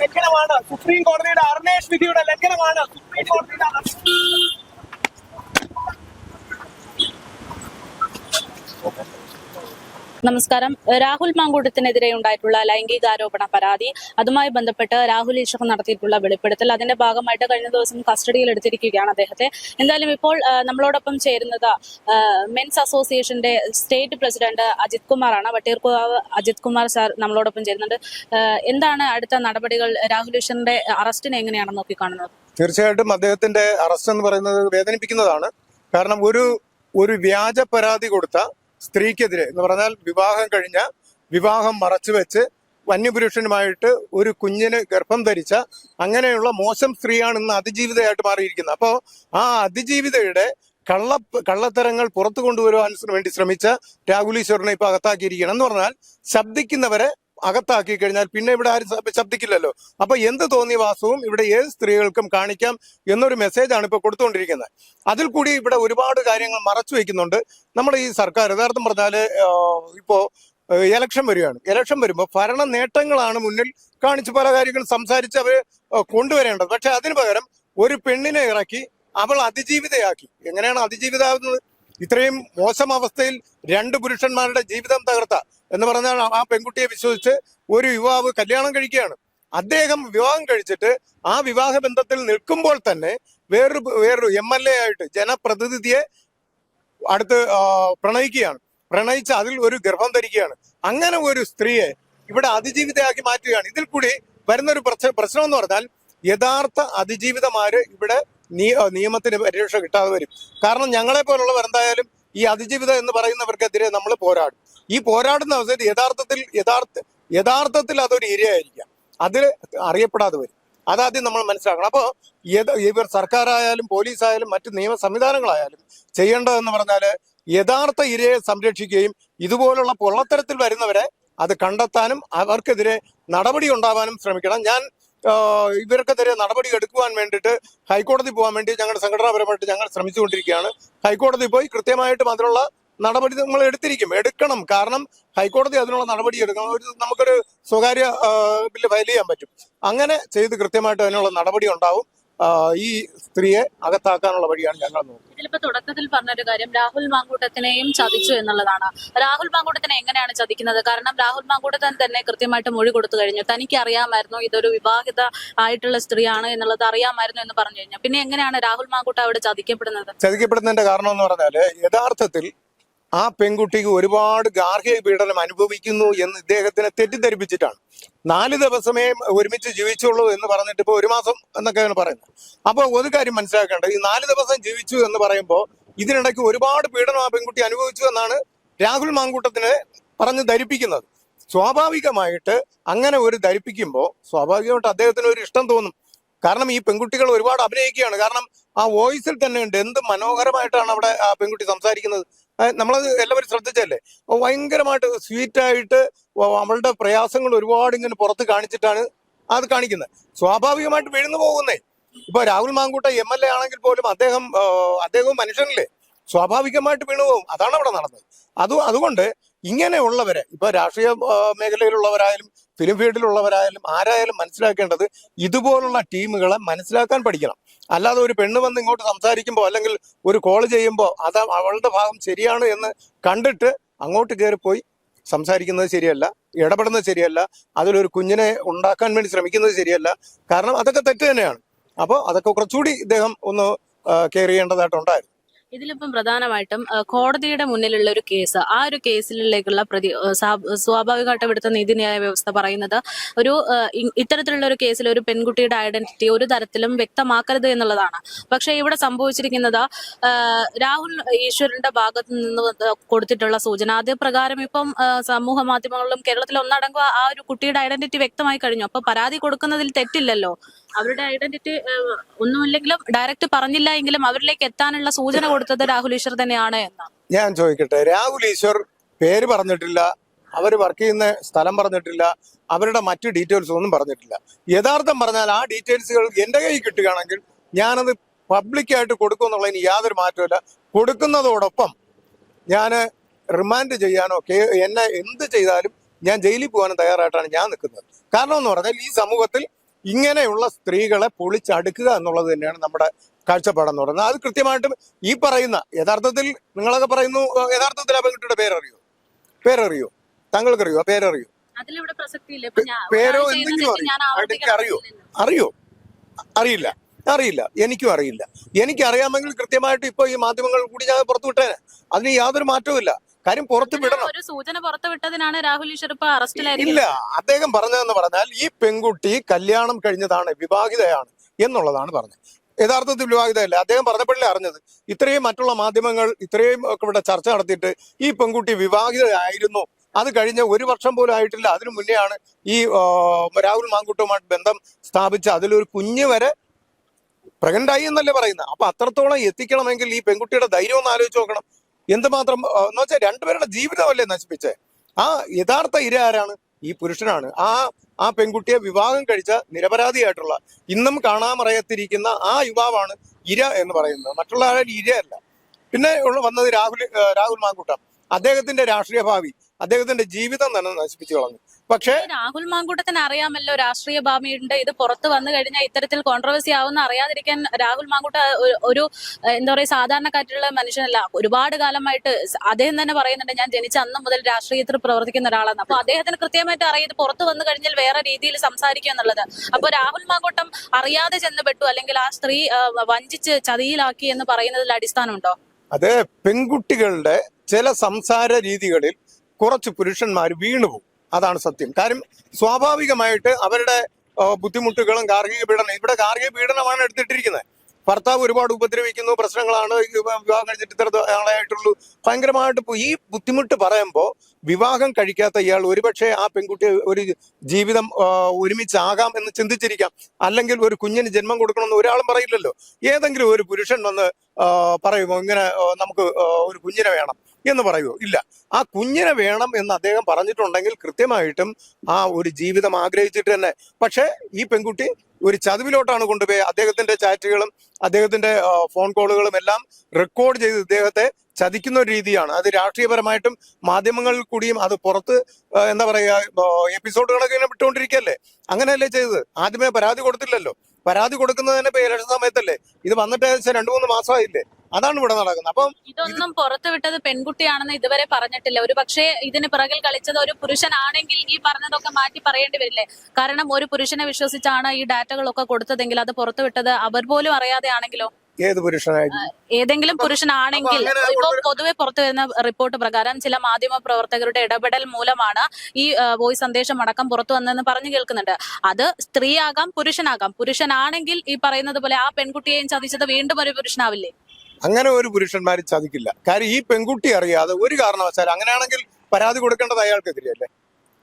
ലംഘനമാണ്. സുപ്രീം കോടതിയുടെ അർണേഷ് വിധിയുടെ ലംഘനമാണ്. സുപ്രീം കോടതിയുടെ നമസ്കാരം. രാഹുൽ മാങ്കൂട്ടത്തിനെതിരെ ഉണ്ടായിട്ടുള്ള ലൈംഗികാരോപണ പരാതി അതുമായി ബന്ധപ്പെട്ട് രാഹുൽ ഈശ്വർ നടത്തിയിട്ടുള്ള വെളിപ്പെടുത്തൽ അതിന്റെ ഭാഗമായിട്ട് കഴിഞ്ഞ ദിവസം കസ്റ്റഡിയിൽ എടുത്തിരിക്കുകയാണ് അദ്ദേഹത്തെ. എന്തായാലും ഇപ്പോൾ നമ്മളോടൊപ്പം ചേരുന്നത് മെൻസ് അസോസിയേഷന്റെ സ്റ്റേറ്റ് പ്രസിഡന്റ് അജിത് കുമാറാണ്. വട്ടിയൂർക്കാവ് അജിത് കുമാർ സാർ നമ്മളോടൊപ്പം ചേരുന്നുണ്ട്. എന്താണ് അടുത്ത നടപടികൾ? രാഹുൽ ഈശ്വറിന്റെ അറസ്റ്റിനെ എങ്ങനെയാണ് നോക്കിക്കാണുന്നത്? തീർച്ചയായിട്ടും അദ്ദേഹത്തിന്റെ അറസ്റ്റ് എന്ന് പറയുന്നത് വേദനിപ്പിക്കുന്നതാണ്. കാരണം ഒരു ഒരു വ്യാജ പരാതി കൊടുത്ത സ്ത്രീക്കെതിരെ എന്ന് പറഞ്ഞാൽ വിവാഹം കഴിഞ്ഞ വിവാഹം മറച്ചുവെച്ച് വന്യപുരുഷനുമായിട്ട് ഒരു കുഞ്ഞിന് ഗർഭം ധരിച്ച അങ്ങനെയുള്ള മോശം സ്ത്രീയാണ് ഇന്ന് അതിജീവിതയായിട്ട് മാറിയിരിക്കുന്നത്. അപ്പോൾ ആ അതിജീവിതയുടെ കള്ള കള്ളത്തരങ്ങൾ പുറത്തു കൊണ്ടുവരുവാൻ വേണ്ടി ശ്രമിച്ച രാഹുൽ ഈശ്വറിനെ ഇപ്പൊ അകത്താക്കിയിരിക്കണം എന്ന് പറഞ്ഞാൽ ശബ്ദിക്കുന്നവരെ അകത്താക്കി കഴിഞ്ഞാൽ പിന്നെ ഇവിടെ ആരും ശബ്ദിക്കില്ലല്ലോ. അപ്പൊ എന്ത് തോന്നിയ വാസവും? ഇവിടെ ഏത് സ്ത്രീകൾക്കും കാണിക്കാം എന്നൊരു മെസ്സേജാണ് ഇപ്പൊ കൊടുത്തുകൊണ്ടിരിക്കുന്നത്. അതിൽ കൂടി ഇവിടെ ഒരുപാട് കാര്യങ്ങൾ മറച്ചു വെക്കുന്നുണ്ട്. നമ്മുടെ ഈ സർക്കാർ യഥാർത്ഥം പറഞ്ഞാൽ ഇപ്പോ ഇലക്ഷൻ വരികയാണ്. ഇലക്ഷൻ വരുമ്പോൾ ഭരണ നേട്ടങ്ങളാണ് മുന്നിൽ കാണിച്ച് പല കാര്യങ്ങളും സംസാരിച്ച് അവർ കൊണ്ടുവരേണ്ടത്. പക്ഷെ അതിന് പകരം ഒരു പെണ്ണിനെ ഇറക്കി അവൾ അതിജീവിതയാക്കി. എങ്ങനെയാണ് അതിജീവിതാവുന്നത് ഇത്രയും മോശം അവസ്ഥയിൽ രണ്ട് പുരുഷന്മാരുടെ ജീവിതം തകർത്ത എന്ന് പറഞ്ഞാൽ ആ പെൺകുട്ടിയെ വിശ്വസിച്ച് ഒരു യുവാവ് കല്യാണം കഴിക്കുകയാണ്. അദ്ദേഹം വിവാഹം കഴിച്ചിട്ട് ആ വിവാഹ ബന്ധത്തിൽ നിൽക്കുമ്പോൾ തന്നെ വേറൊരു വേറൊരു എം എൽ എ ആയിട്ട് ജനപ്രതിനിധിയെ അടുത്ത് പ്രണയിക്കുകയാണ്. പ്രണയിച്ച് അതിൽ ഒരു ഗർഭം ധരിക്കുകയാണ്. അങ്ങനെ ഒരു സ്ത്രീയെ ഇവിടെ അതിജീവിതയാക്കി മാറ്റുകയാണ്. ഇതിൽ കൂടി വരുന്ന ഒരു പ്രശ്ന എന്ന് പറഞ്ഞാൽ യഥാർത്ഥ അതിജീവിതമാര് ഇവിടെ നിയ നിയമത്തിന് പരിരക്ഷ കിട്ടാതെ വരും. കാരണം ഞങ്ങളെ പോലുള്ളവർ എന്തായാലും ഈ അതിജീവിതം എന്ന് പറയുന്നവർക്കെതിരെ നമ്മൾ പോരാടും. ഈ പോരാടുന്ന അവസരത്തിൽ യഥാർത്ഥത്തിൽ യഥാർത്ഥ യഥാർത്ഥത്തിൽ അതൊരു ഇരയായിരിക്കാം അതിൽ അറിയപ്പെടാതെ വരും. അതാദ്യം നമ്മൾ മനസ്സിലാക്കണം. അപ്പോൾ ഇവർ സർക്കാരായാലും പോലീസായാലും മറ്റ് നിയമ സംവിധാനങ്ങളായാലും ചെയ്യേണ്ടതെന്ന് പറഞ്ഞാൽ യഥാർത്ഥ ഇരയെ സംരക്ഷിക്കുകയും ഇതുപോലുള്ള പൊള്ളത്തരത്തിൽ വരുന്നവരെ അത് കണ്ടെത്താനും അവർക്കെതിരെ നടപടി ഉണ്ടാവാനും ശ്രമിക്കണം. ഞാൻ ഇവർക്കെതിരെ നടപടി എടുക്കുവാൻ വേണ്ടിയിട്ട് ഹൈക്കോടതി പോകാൻ വേണ്ടി ഞങ്ങളുടെ സംഘടനാപരമായിട്ട് ഞങ്ങൾ ശ്രമിച്ചുകൊണ്ടിരിക്കുകയാണ്. ഹൈക്കോടതി പോയി കൃത്യമായിട്ടും അതിനുള്ള നടപടി നമ്മൾ എടുത്തിരിക്കും. എടുക്കണം. കാരണം ഹൈക്കോടതി അതിനുള്ള നടപടി എടുക്കണം. ഒരു നമുക്കൊരു സ്വകാര്യ ബില്ല് ഫയൽ ചെയ്യാൻ പറ്റും. അങ്ങനെ ചെയ്ത് കൃത്യമായിട്ട് അതിനുള്ള നടപടി ഉണ്ടാവും. ഈ സ്ത്രീയെ അകത്താക്കാനുള്ള വഴിയാണ് ഞങ്ങൾ നോക്കുന്നത്. ഇതിലിപ്പോ തുടക്കത്തിൽ പറഞ്ഞൊരു കാര്യം രാഹുൽ മാങ്കൂട്ടത്തിനെയും ചതിച്ചു എന്നുള്ളതാണ്. രാഹുൽ മാങ്കൂട്ടത്തിനെ എങ്ങനെയാണ് ചതിക്കുന്നത്? കാരണം രാഹുൽ മാങ്കൂട്ടത്തൻ തന്നെ കൃത്യമായിട്ട് മൊഴി കൊടുത്തു കഴിഞ്ഞു. തനിക്ക് അറിയാമായിരുന്നു ഇതൊരു വിവാഹിത ആയിട്ടുള്ള സ്ത്രീയാണ് എന്നുള്ളത് അറിയാമായിരുന്നു എന്ന് പറഞ്ഞു കഴിഞ്ഞു. പിന്നെ എങ്ങനെയാണ് രാഹുൽ മാങ്കൂട്ട അവിടെ ചതിക്കപ്പെടുന്നത്? ചതിക്കപ്പെടുന്നതിന്റെ കാരണം എന്ന് പറഞ്ഞാൽ യഥാർത്ഥത്തിൽ ആ പെൺകുട്ടിക്ക് ഒരുപാട് ഗാർഹിക പീഡനം അനുഭവിക്കുന്നു എന്ന് ഇദ്ദേഹത്തിനെ തെറ്റിദ്ധരിപ്പിച്ചിട്ടാണ്. നാല് ദിവസമേ ഒരുമിച്ച് ജീവിച്ചുള്ളൂ എന്ന് പറഞ്ഞിട്ട് ഇപ്പൊ ഒരു മാസം എന്നൊക്കെയാണ് പറയുന്നത് അപ്പോൾ ഒരു കാര്യം മനസ്സിലാക്കേണ്ടത് ഈ നാല് ദിവസം ജീവിച്ചു എന്ന് പറയുമ്പോൾ ഇതിനിടയ്ക്ക് ഒരുപാട് പീഡനം ആ പെൺകുട്ടി അനുഭവിച്ചു എന്നാണ് രാഹുൽ മാങ്കൂട്ടത്തിനെ പറഞ്ഞ് ധരിപ്പിക്കുന്നത്. സ്വാഭാവികമായിട്ട് അങ്ങനെ ഒരു ധരിപ്പിക്കുമ്പോൾ സ്വാഭാവികമായിട്ട് അദ്ദേഹത്തിന് ഒരു ഇഷ്ടം തോന്നും. കാരണം ഈ പെൺകുട്ടികൾ ഒരുപാട് അഭിനയിക്കുകയാണ്. കാരണം ആ വോയിസിൽ തന്നെ ഉണ്ട്. എന്ത് മനോഹരമായിട്ടാണ് അവിടെ ആ പെൺകുട്ടി സംസാരിക്കുന്നത്. നമ്മളത് എല്ലാവരും ശ്രദ്ധിച്ചല്ലേ ഭയങ്കരമായിട്ട് സ്വീറ്റ് ആയിട്ട് വ- അവളുടെ പ്രയാസങ്ങൾ ഒരുപാട് ഇങ്ങനെ പുറത്ത് കാണിച്ചിട്ടാണ് അത് കാണിക്കുന്നത്. സ്വാഭാവികമായിട്ട് വീഴുന്നു പോകുന്നേ. ഇപ്പൊ രാഹുൽ മാങ്കൂട്ട എം എൽ എ ആണെങ്കിൽ പോലും അദ്ദേഹം അദ്ദേഹവും മനുഷ്യനല്ലേ? സ്വാഭാവികമായിട്ട് വീണു പോകും. അതാണ് അവിടെ നടന്നത്. അത് അതുകൊണ്ട് ഇങ്ങനെയുള്ളവരെ ഇപ്പൊ രാഷ്ട്രീയ മേഖലയിലുള്ളവരായാലും ഫിലിം ഫീൽഡിലുള്ളവരായാലും ആരായാലും മനസ്സിലാക്കേണ്ടത് ഇതുപോലുള്ള ടീമുകളെ മനസ്സിലാക്കാൻ പഠിക്കണം. അല്ലാതെ ഒരു പെണ്ണ് വന്ന് ഇങ്ങോട്ട് സംസാരിക്കുമ്പോൾ അല്ലെങ്കിൽ ഒരു കോൾ ചെയ്യുമ്പോൾ അത് അവളുടെ ഭാഗം ശരിയാണ് എന്ന് കണ്ടിട്ട് അങ്ങോട്ട് കയറിപ്പോയി സംസാരിക്കുന്നത് ശരിയല്ല ഇടപെടുന്നത് ശരിയല്ല അതിലൊരു കുഞ്ഞിനെ ഉണ്ടാക്കാൻ വേണ്ടി ശ്രമിക്കുന്നത് ശരിയല്ല. കാരണം അതൊക്കെ തെറ്റ് തന്നെയാണ്. അപ്പോൾ അതൊക്കെ കുറച്ചുകൂടി ഇദ്ദേഹം ഒന്ന് കെയർ ചെയ്യേണ്ടതായിട്ടുണ്ടായിരുന്നു ഇതിലിപ്പം പ്രധാനമായിട്ടും കോടതിയുടെ മുന്നിലുള്ള ഒരു കേസ് ആ ഒരു കേസിലേക്കുള്ള പ്രതി സ്വാഭാവികമായിട്ടും ഇവിടുത്തെ നീതിന്യായ വ്യവസ്ഥ പറയുന്നത് ഒരു ഇത്തരത്തിലുള്ള ഒരു കേസിൽ ഒരു പെൺകുട്ടിയുടെ ഐഡന്റിറ്റി ഒരു തരത്തിലും വ്യക്തമാക്കരുത് എന്നുള്ളതാണ്. പക്ഷേ ഇവിടെ സംഭവിച്ചിരിക്കുന്നത് രാഹുൽ ഈശ്വരന്റെ ഭാഗത്ത് നിന്ന് കൊടുത്തിട്ടുള്ള സൂചന അത് പ്രകാരം ഇപ്പം സമൂഹ മാധ്യമങ്ങളിലും കേരളത്തിൽ ഒന്നടങ്കം ആ ഒരു കുട്ടിയുടെ ഐഡന്റിറ്റി വ്യക്തമായി കഴിഞ്ഞു. അപ്പൊ പരാതി കൊടുക്കുന്നതിൽ തെറ്റില്ലല്ലോ. അവരുടെ ഐഡന്റിറ്റി ഒന്നുമില്ലെങ്കിലും ഡയറക്റ്റ് പറഞ്ഞില്ല എങ്കിലും അവരിലേക്ക് എത്താനുള്ള സൂചന കൊടുത്തത് രാഹുൽ ഈശ്വർ തന്നെയാണ് എന്നാണ് ഞാൻ ചോദിക്കട്ടെ രാഹുൽ ഈശ്വർ പേര് പറഞ്ഞിട്ടില്ല അവർ വർക്ക് ചെയ്യുന്ന സ്ഥലം പറഞ്ഞിട്ടില്ല അവരുടെ മറ്റു ഡീറ്റെയിൽസ് ഒന്നും പറഞ്ഞിട്ടില്ല. യഥാർത്ഥം പറഞ്ഞാൽ ആ ഡീറ്റെയിൽസുകൾ എന്റെ കയ്യിൽ കിട്ടുകയാണെങ്കിൽ ഞാനത് പബ്ലിക്കായിട്ട് കൊടുക്കും എന്നുള്ളതിന് യാതൊരു മാറ്റമില്ല കൊടുക്കുന്നതോടൊപ്പം ഞാൻ റിമാൻഡ് ചെയ്യാനോ എന്നെ എന്ത് ചെയ്താലും ഞാൻ ജയിലിൽ പോകാനും തയ്യാറായിട്ടാണ് ഞാൻ നിൽക്കുന്നത്. കാരണം എന്ന് പറഞ്ഞാൽ ഈ സമൂഹത്തിൽ ഇങ്ങനെയുള്ള സ്ത്രീകളെ പൊളിച്ചടുക്കുക എന്നുള്ളത് തന്നെയാണ് നമ്മുടെ കാഴ്ചപ്പാടെന്ന് പറയുന്നത്. അത് കൃത്യമായിട്ടും ഈ പറയുന്ന യഥാർത്ഥത്തിൽ നിങ്ങളൊക്കെ പറയുന്നു യഥാർത്ഥത്തിൽ ആ പെൺകുട്ടിയുടെ പേരറിയോ? പേരറിയോ? താങ്കൾക്കറിയോ? പേരറിയോ? പേരോ എന്തെങ്കിലും അറിയോ? അറിയോ? അറിയോ? അറിയില്ല. അറിയില്ല. എനിക്കും അറിയില്ല. എനിക്കറിയാമെങ്കിൽ കൃത്യമായിട്ട് ഇപ്പൊ ഈ മാധ്യമങ്ങൾ കൂടി ഞാൻ പുറത്തു വിട്ടേനെ അതിന് യാതൊരു മാറ്റവും ഇല്ല കാര്യം പുറത്ത് വിടണം. ഒരു സൂചന പുറത്തു വിട്ടതിനാണ് രാഹുൽ ഈശ്വർ ഇപ്പൊ ഇല്ല അദ്ദേഹം പറഞ്ഞതെന്ന് പറഞ്ഞാൽ ഈ പെൺകുട്ടി കല്യാണം കഴിഞ്ഞതാണ് വിവാഹിതയാണ് എന്നുള്ളതാണ് പറഞ്ഞത്. യഥാർത്ഥത്തിൽ വിവാഹിതയല്ല. അദ്ദേഹം പറഞ്ഞപ്പോഴേ അറിഞ്ഞത്. ഇത്രയും മറ്റുള്ള മാധ്യമങ്ങൾ ഇത്രയും ഒക്കെ ഇവിടെ ചർച്ച നടത്തിയിട്ട് ഈ പെൺകുട്ടി വിവാഹിതയായിരുന്നു. അത് കഴിഞ്ഞ ഒരു വർഷം പോലും ആയിട്ടില്ല. അതിനു മുന്നെയാണ് ഈ രാഹുൽ മാങ്കുട്ടുമായിട്ട് ബന്ധം സ്ഥാപിച്ച് അതിലൊരു കുഞ്ഞ് വരെ പ്രഗന്റായി എന്നല്ലേ പറയുന്നത്. അപ്പൊ അത്രത്തോളം എത്തിക്കണമെങ്കിൽ ഈ പെൺകുട്ടിയുടെ ധൈര്യം ഒന്ന് ആലോചിച്ച് നോക്കണം. എന്തുമാത്രം എന്ന് വെച്ചാൽ രണ്ടുപേരുടെ ജീവിതമല്ലേ നശിപ്പിച്ചേ? ആ യഥാർത്ഥ ഇര ആരാണ്? ഈ പുരുഷനാണ്. ആ ആ പെൺകുട്ടിയെ വിവാഹം കഴിച്ച നിരപരാധിയായിട്ടുള്ള ഇന്നും കാണാമറയത്തിരിക്കുന്ന ആ യുവാവാണ് ഇര എന്ന് പറയുന്നത്. മറ്റുള്ള ആരും ഇരയല്ല. പിന്നെ ഉള്ള വന്നത് രാഹുൽ രാഹുൽ മാങ്കൂട്ടം. അദ്ദേഹത്തിന്റെ രാഷ്ട്രീയ ഭാവി അദ്ദേഹത്തിന്റെ ജീവിതം തന്നെ നശിപ്പിച്ചു കളഞ്ഞു. പക്ഷേ രാഹുൽ മാങ്കൂട്ടത്തിന് അറിയാമല്ലോ രാഷ്ട്രീയ ഭാവിയുണ്ട്. ഇത് പുറത്തു വന്നു കഴിഞ്ഞാൽ ഇത്തരത്തിൽ കോൺട്രവേഴ്സി ആവുന്ന അറിയാതിരിക്കാൻ രാഹുൽ മാങ്കൂട്ട ഒരു- എന്താ പറയുക സാധാരണക്കാറ്റുള്ള മനുഷ്യനല്ല. ഒരുപാട് കാലമായിട്ട് അദ്ദേഹം തന്നെ പറയുന്നുണ്ട് ഞാൻ ജനിച്ച അന്ന് മുതൽ രാഷ്ട്രീയത്തിൽ പ്രവർത്തിക്കുന്ന ഒരാളാണ്. അപ്പൊ അദ്ദേഹത്തിന് കൃത്യമായിട്ട് അറിയാം പുറത്തു പുറത്ത് വന്നു കഴിഞ്ഞാൽ വേറെ രീതിയിൽ സംസാരിക്കുക എന്നുള്ളത്. അപ്പൊ രാഹുൽ മാങ്കൂട്ടം അറിയാതെ ചെന്നപ്പെട്ടു അല്ലെങ്കിൽ ആ സ്ത്രീ വഞ്ചിച്ച് ചതിയിലാക്കി എന്ന് പറയുന്നതിൽ അടിസ്ഥാനമുണ്ടോ? അതെ പെൺകുട്ടികളുടെ ചില സംസാര രീതികളിൽ കുറച്ച് പുരുഷന്മാർ വീണുപോകും. അതാണ് സത്യം. കാര്യം സ്വാഭാവികമായിട്ട് അവരുടെ ബുദ്ധിമുട്ടുകളും ഗാർഹിക പീഡനം ഇവിടെ ഗാർഹിക പീഡനമാണ് എടുത്തിട്ടിരിക്കുന്നത്. ഭർത്താവ് ഒരുപാട് ഉപദ്രവിക്കുന്നു പ്രശ്നങ്ങളാണ് വിവാഹം കഴിഞ്ഞിട്ട് ഇത്ര ആളായിട്ടുള്ളൂ. ഭയങ്കരമായിട്ട് ഈ ബുദ്ധിമുട്ട് പറയുമ്പോൾ വിവാഹം കഴിക്കാത്ത ഇയാൾ ഒരുപക്ഷെ ആ പെൺകുട്ടി ഒരു ജീവിതം ഒരുമിച്ചാകാം എന്ന് ചിന്തിച്ചിരിക്കാം. അല്ലെങ്കിൽ ഒരു കുഞ്ഞിന് ജന്മം കൊടുക്കണമെന്ന് ഒരാളും പറയില്ലല്ലോ. ഏതെങ്കിലും ഒരു പുരുഷൻ വന്ന് പറയുമോ ഇങ്ങനെ നമുക്ക് ഒരു കുഞ്ഞിനെ വേണം എന്ന് പറയുമോ ഇല്ല. ആ കുഞ്ഞിനെ വേണം എന്ന് അദ്ദേഹം പറഞ്ഞിട്ടുണ്ടെങ്കിൽ കൃത്യമായിട്ടും ആ ഒരു ജീവിതം ആഗ്രഹിച്ചിട്ട് തന്നെ. പക്ഷേ ഈ പെൺകുട്ടി ഒരു ചതിവിലോട്ടാണ് കൊണ്ടുപോയി അദ്ദേഹത്തിന്റെ ചാറ്റുകളും അദ്ദേഹത്തിന്റെ ഫോൺ കോളുകളും എല്ലാം റെക്കോർഡ് ചെയ്ത് ഇദ്ദേഹത്തെ ചതിക്കുന്ന ഒരു രീതിയാണ്. അത് രാഷ്ട്രീയപരമായിട്ടും മാധ്യമങ്ങളിൽ കൂടിയും അത് പുറത്ത് എന്താ പറയുക എപ്പിസോഡുകളൊക്കെ ഇങ്ങനെ വിട്ടുകൊണ്ടിരിക്കുകയല്ലേ? അങ്ങനെയല്ലേ ചെയ്തത്? ആദ്യമേ പരാതി കൊടുത്തില്ലല്ലോ. പരാതി കൊടുക്കുന്നതിന്റെ ഇലക്ഷൻ സമയത്തല്ലേ? ഇത് വന്നിട്ട് ഏകദേശം രണ്ടു മൂന്ന് മാസമായില്ലേ? അതാണ് ഇവിടെ നടക്കുന്നത്. അപ്പം ഇതൊന്നും പുറത്തു വിട്ടത് പെൺകുട്ടിയാണെന്ന് ഇതുവരെ പറഞ്ഞിട്ടില്ല. ഒരു പക്ഷേ ഇതിന് പിറകിൽ കളിച്ചത് ഒരു പുരുഷനാണെങ്കിൽ ഈ പറഞ്ഞതൊക്കെ മാറ്റി പറയേണ്ടി വരില്ലേ? കാരണം ഒരു പുരുഷനെ വിശ്വസിച്ചാണ് ഈ ഡാറ്റകളൊക്കെ കൊടുത്തതെങ്കിൽ അത് പുറത്തു വിട്ടത് അവർ പോലും അറിയാതെ ആണെങ്കിലോ ഏത് പുരുഷനായിരുന്നു ഏതെങ്കിലും പുരുഷനാണെങ്കിൽ ഇപ്പോൾ ഇപ്പൊ പൊതുവെ പുറത്തു വരുന്ന റിപ്പോർട്ട് പ്രകാരം ചില മാധ്യമ പ്രവർത്തകരുടെ ഇടപെടൽ മൂലമാണ് ഈ വോയിസ് സന്ദേശം അടക്കം പുറത്തു വന്നതെന്ന് പറഞ്ഞു കേൾക്കുന്നുണ്ട്. അത് സ്ത്രീയാകാം പുരുഷനാകാം. പുരുഷനാണെങ്കിൽ ഈ പറയുന്നത് പോലെ ആ പെൺകുട്ടിയെയും ചതിച്ചത് വീണ്ടും ഒരു പുരുഷനാവില്ലേ? അങ്ങനെ ഒരു പുരുഷന്മാർ ചതിക്കില്ല. കാര്യം ഈ പെൺകുട്ടി അറിയാതെ ഒരു കാരണവശാൽ അങ്ങനെയാണെങ്കിൽ പരാതി കൊടുക്കേണ്ടത് അയാൾക്കെതിരെയല്ലേ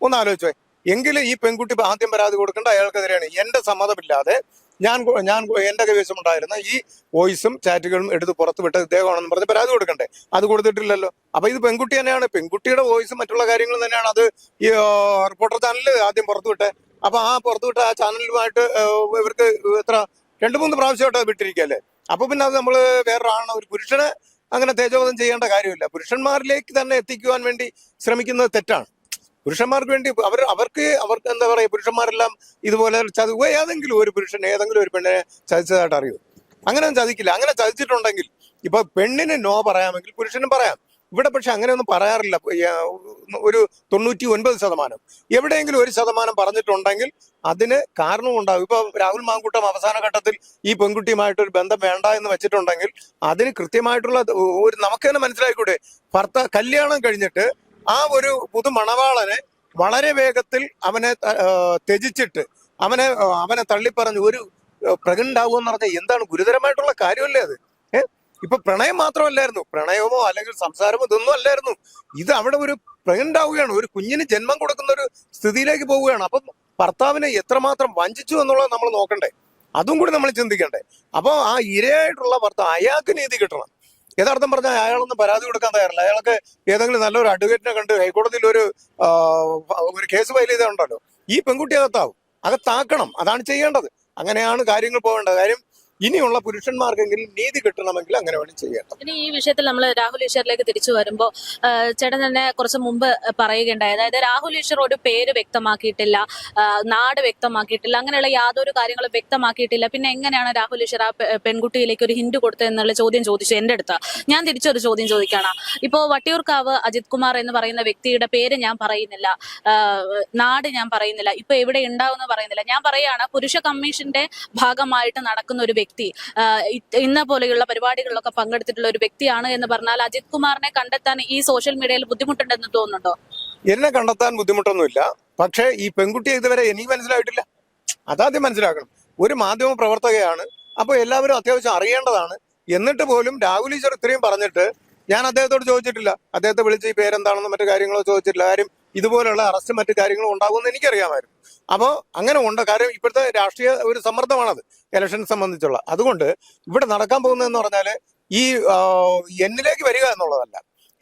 ഒന്ന് ആലോചിച്ചോ. എങ്കിലും ഈ പെൺകുട്ടി ആദ്യം പരാതി കൊടുക്കേണ്ട അയാൾക്കെതിരെയാണ്. എന്റെ സമ്മതമില്ലാതെ ഞാൻ ഞാൻ എന്റെ കൈവശം ഉണ്ടായിരുന്ന ഈ വോയിസും ചാറ്റുകളും എടുത്ത് പുറത്ത് വിട്ട് ഇദ്ദേഹമാണെന്ന് പറഞ്ഞ് പരാതി കൊടുക്കണ്ടേ? അത് കൊടുത്തിട്ടില്ലല്ലോ. അപ്പൊ ഇത് പെൺകുട്ടി തന്നെയാണ്. പെൺകുട്ടിയുടെ വോയിസും മറ്റുള്ള കാര്യങ്ങളും തന്നെയാണ് അത് ഈ റിപ്പോർട്ടർ ചാനലിൽ ആദ്യം പുറത്തു വിട്ടെ. അപ്പൊ ആ പുറത്തു വിട്ട ആ ചാനലുമായിട്ട് ഇവർക്ക് എത്ര രണ്ടു മൂന്ന് പ്രാവശ്യമായിട്ട് വിട്ടിരിക്കല്ലേ അപ്പൊ പിന്നെ അത് നമ്മൾ വേറൊരാണ് ഒരു പുരുഷനെ അങ്ങനെ തേജോവധം ചെയ്യേണ്ട കാര്യമില്ല. പുരുഷന്മാരിലേക്ക് തന്നെ എത്തിക്കുവാൻ വേണ്ടി ശ്രമിക്കുന്നത് തെറ്റാണ്. പുരുഷന്മാർക്ക് വേണ്ടി അവർ അവർക്ക് അവർക്ക് എന്താ പറയുക പുരുഷന്മാരെല്ലാം ഇതുപോലെ ചതിവ് ഏതെങ്കിലും ഒരു പുരുഷൻ ഏതെങ്കിലും ഒരു പെണ്ണിനെ ചതിച്ചതായിട്ട് അറിയൂ. അങ്ങനെ ചതിക്കില്ല. അങ്ങനെ ചതിച്ചിട്ടുണ്ടെങ്കിൽ ഇപ്പൊ പെണ്ണിന് നോ പറയാമെങ്കിൽ പുരുഷനും പറയാം. ഇവിടെ പക്ഷെ അങ്ങനെയൊന്നും പറയാറില്ല. ഒരു തൊണ്ണൂറ്റി ഒൻപത് ശതമാനം. എവിടെയെങ്കിലും ഒരു ശതമാനം പറഞ്ഞിട്ടുണ്ടെങ്കിൽ അതിന് കാരണമുണ്ടാകും ഇപ്പൊ രാഹുൽ മാങ്കൂട്ടം അവസാന ഘട്ടത്തിൽ ഈ പെൺകുട്ടിയുമായിട്ട് ഒരു ബന്ധം വേണ്ട എന്ന് വെച്ചിട്ടുണ്ടെങ്കിൽ അതിന് കൃത്യമായിട്ടുള്ള ഒരു നമുക്ക് തന്നെ മനസ്സിലായിക്കൂടെ. ഭർത്ത കല്യാണം കഴിഞ്ഞിട്ട് ആ ഒരു പുതു മണവാളനെ വളരെ വേഗത്തിൽ അവനെ ത്യജിച്ചിട്ട് അവനെ അവനെ തള്ളിപ്പറഞ്ഞു ഒരു പ്രഗ്നന്റ് എന്ന് പറഞ്ഞാൽ എന്താണ് ഗുരുതരമായിട്ടുള്ള കാര്യമല്ലേ അത്? ഏഹ് ഇപ്പൊ പ്രണയം മാത്രമല്ലായിരുന്നു. പ്രണയമോ അല്ലെങ്കിൽ സംസാരമോ ഇതൊന്നും അല്ലായിരുന്നു. ഇത് അവിടെ ഒരു പ്രകണ്ടാവുകയാണ് ഒരു കുഞ്ഞിന് ജന്മം കൊടുക്കുന്ന ഒരു സ്ഥിതിയിലേക്ക് പോവുകയാണ്. അപ്പം ഭർത്താവിനെ എത്രമാത്രം വഞ്ചിച്ചു എന്നുള്ളത് നമ്മൾ നോക്കണ്ടേ. അതും കൂടി നമ്മൾ ചിന്തിക്കണ്ടേ. അപ്പോൾ ആ ഇരയായിട്ടുള്ള ഭർത്താവ് അയാൾക്ക് നീതി കിട്ടണം. യഥാർത്ഥം പറഞ്ഞാൽ അയാളൊന്നും പരാതി കൊടുക്കാൻ തയ്യാറില്ല. അയാൾക്ക് ഏതെങ്കിലും നല്ലൊരു അഡ്വക്കേറ്റിനെ കണ്ട് ഹൈക്കോടതിയിൽ ഒരു ഒരു കേസ് ഫയൽ ചെയ്തിട്ടുണ്ടല്ലോ ഈ പെൺകുട്ടി അകത്താവും. അകത്താക്കണം. അതാണ് ചെയ്യേണ്ടത്. അങ്ങനെയാണ് കാര്യങ്ങൾ പോകേണ്ടത്. കാര്യം ഇനിയുള്ള പുരുഷന്മാർക്കെങ്കിലും നീതി കിട്ടണമെങ്കിൽ അങ്ങനെ വേണം ചെയ്യേണ്ടത്. ഇനി ഈ വിഷയത്തിൽ നമ്മൾ രാഹുൽ ഈശ്വറിലേക്ക് തിരിച്ചു വരുമ്പോൾ ചേട്ടൻ തന്നെ കുറച്ച് മുമ്പ് പറയുകയുണ്ടായി. അതായത് രാഹുൽ ഈശ്വർ ഒരു പേര് വ്യക്തമാക്കിയിട്ടില്ല നാട് വ്യക്തമാക്കിയിട്ടില്ല അങ്ങനെയുള്ള യാതൊരു കാര്യങ്ങളും വ്യക്തമാക്കിയിട്ടില്ല. പിന്നെ എങ്ങനെയാണ് രാഹുൽ ഈശ്വർ ആ പെൺകുട്ടിയിലേക്ക് ഒരു ഹിന്റ് കൊടുത്തത് എന്നുള്ള ചോദ്യം ചോദിച്ചു എന്റെ അടുത്ത്. ഞാൻ തിരിച്ചൊരു ചോദ്യം ചോദിക്കണം. ഇപ്പോ വട്ടിയൂർക്കാവ് അജിത് കുമാർ എന്ന് പറയുന്ന വ്യക്തിയുടെ പേര് ഞാൻ പറയുന്നില്ല നാട് ഞാൻ പറയുന്നില്ല ഇപ്പൊ എവിടെ ഉണ്ടാവുമെന്ന് പറയുന്നില്ല. ഞാൻ പറയാണ് പുരുഷ കമ്മീഷന്റെ ഭാഗമായിട്ട് നടക്കുന്ന ഒരു വ്യക്തി ഇന്ന പോലെയുള്ള പരിപാടികളിലൊക്കെ പങ്കെടുത്തിട്ടുള്ള ഒരു വ്യക്തിയാണ് എന്ന് പറഞ്ഞാൽ അജിത് കുമാറിനെ കണ്ടെത്താൻ ഈ സോഷ്യൽ മീഡിയയിൽ ബുദ്ധിമുട്ടുണ്ടെന്ന് തോന്നുന്നുണ്ടോ? എന്നെ കണ്ടെത്താൻ ബുദ്ധിമുട്ടൊന്നുമില്ല. പക്ഷേ ഈ പെൺകുട്ടിയെ ഇതുവരെ എനിക്ക് മനസ്സിലായിട്ടില്ല. അതാദ്യം മനസ്സിലാക്കണം. ഒരു മാധ്യമ പ്രവർത്തകയാണ്. അപ്പോൾ എല്ലാവരും അത്യാവശ്യം അറിയേണ്ടതാണ്. എന്നിട്ട് പോലും രാഹുൽ ഈശ്വർ ഇത്രയും പറഞ്ഞിട്ട് ഞാൻ അദ്ദേഹത്തോട് ചോദിച്ചിട്ടില്ല. അദ്ദേഹത്തെ വിളിച്ച് ഈ പേരെന്താണെന്നും മറ്റു കാര്യങ്ങളോ ചോദിച്ചിട്ടില്ല. കാര്യം ഇതുപോലുള്ള അറസ്റ്റും മറ്റു കാര്യങ്ങളും ഉണ്ടാകുമെന്ന് എനിക്കറിയാമായിരുന്നു. അപ്പോൾ അങ്ങനെ ഉണ്ട്. കാര്യം ഇപ്പോഴത്തെ രാഷ്ട്രീയ ഒരു സമ്മർദ്ദമാണത് ഇലക്ഷൻ സംബന്ധിച്ചുള്ള. അതുകൊണ്ട് ഇവിടെ നടക്കാൻ പോകുന്നതെന്ന് പറഞ്ഞാൽ ഈ എന്നിലേക്ക് വരിക എന്നുള്ളതല്ല.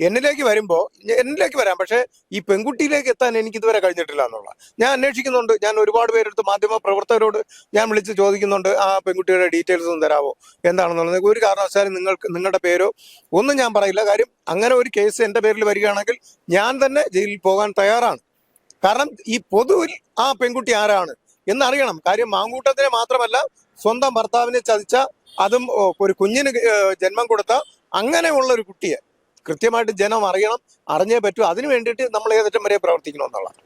എന്നിലേക്ക് വരുമ്പോൾ എന്നിലേക്ക് വരാം. പക്ഷേ ഈ പെൺകുട്ടിയിലേക്ക് എത്താൻ എനിക്ക് ഇതുവരെ കഴിഞ്ഞിട്ടില്ല എന്നുള്ള. ഞാൻ അന്വേഷിക്കുന്നുണ്ട്. ഞാൻ ഒരുപാട് പേരെടുത്ത് മാധ്യമ പ്രവർത്തകരോട് ഞാൻ വിളിച്ച് ചോദിക്കുന്നുണ്ട് ആ പെൺകുട്ടിയുടെ ഡീറ്റെയിൽസ് ഒന്ന് തരാമോ എന്താണെന്നുള്ളത്? ഒരു കാരണവശാലും നിങ്ങൾക്ക് നിങ്ങളുടെ പേരോ ഒന്നും ഞാൻ പറയില്ല. കാര്യം അങ്ങനെ ഒരു കേസ് എന്റെ പേരിൽ വരികയാണെങ്കിൽ ഞാൻ തന്നെ ജയിലിൽ പോകാൻ തയ്യാറാണ്. കാരണം ഈ പൊതുവിൽ ആ പെൺകുട്ടി ആരാണ് എന്നറിയണം. കാര്യം മാങ്കൂട്ടത്തിനെ മാത്രമല്ല സ്വന്തം ഭർത്താവിനെ ചതിച്ച അതും ഒരു കുഞ്ഞിന് ജന്മം കൊടുത്ത അങ്ങനെയുള്ള ഒരു കുട്ടിയെ കൃത്യമായിട്ട് ജനം അറിയണം അറിഞ്ഞേ പറ്റൂ. അതിനു വേണ്ടിയിട്ട് നമ്മൾ ഏതറ്റം വരെ പ്രവർത്തിക്കണമെന്നുള്ളതാണ്